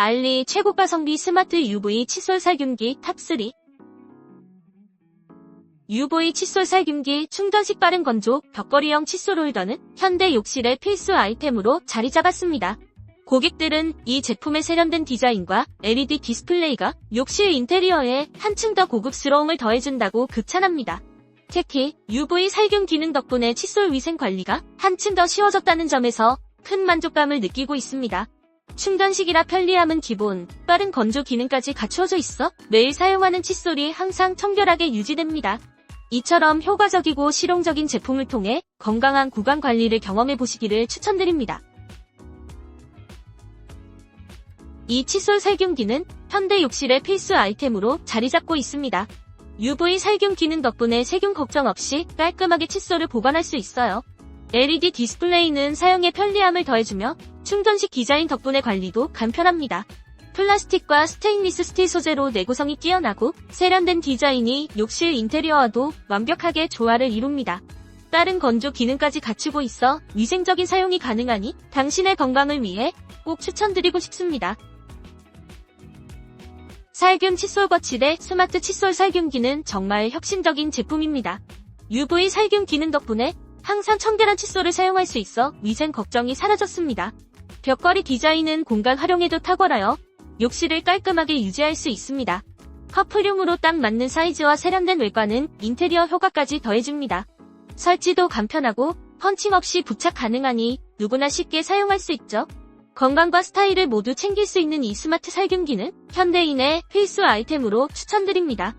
알리 최고 가성비 스마트 UV 칫솔 살균기 탑3 UV 칫솔 살균기 충전식 빠른 건조 벽걸이형 칫솔 홀더는 현대 욕실의 필수 아이템으로 자리 잡았습니다. 고객들은 이 제품의 세련된 디자인과 LED 디스플레이가 욕실 인테리어에 한층 더 고급스러움을 더해준다고 극찬합니다. 특히 UV 살균 기능 덕분에 칫솔 위생 관리가 한층 더 쉬워졌다는 점에서 큰 만족감을 느끼고 있습니다. 충전식이라 편리함은 기본, 빠른 건조 기능까지 갖추어져 있어 매일 사용하는 칫솔이 항상 청결하게 유지됩니다. 이처럼 효과적이고 실용적인 제품을 통해 건강한 구강 관리를 경험해 보시기를 추천드립니다. 이 칫솔 살균기는 현대 욕실의 필수 아이템으로 자리 잡고 있습니다. UV 살균 기능 덕분에 세균 걱정 없이 깔끔하게 칫솔을 보관할 수 있어요. LED 디스플레이는 사용에 편리함을 더해주며 충전식 디자인 덕분에 관리도 간편합니다. 플라스틱과 스테인리스 스틸 소재로 내구성이 뛰어나고 세련된 디자인이 욕실 인테리어와도 완벽하게 조화를 이룹니다. 빠른 건조 기능까지 갖추고 있어 위생적인 사용이 가능하니 당신의 건강을 위해 꼭 추천드리고 싶습니다. 살균 칫솔 거치대 스마트 칫솔 살균기는 정말 혁신적인 제품입니다. UV 살균 기능 덕분에 항상 청결한 칫솔을 사용할 수 있어 위생 걱정이 사라졌습니다. 벽걸이 디자인은 공간 활용에도 탁월하여 욕실을 깔끔하게 유지할 수 있습니다. 커플용으로 딱 맞는 사이즈와 세련된 외관은 인테리어 효과까지 더해줍니다. 설치도 간편하고 펀칭 없이 부착 가능하니 누구나 쉽게 사용할 수 있죠. 건강과 스타일을 모두 챙길 수 있는 이 스마트 살균기는 현대인의 필수 아이템으로 추천드립니다.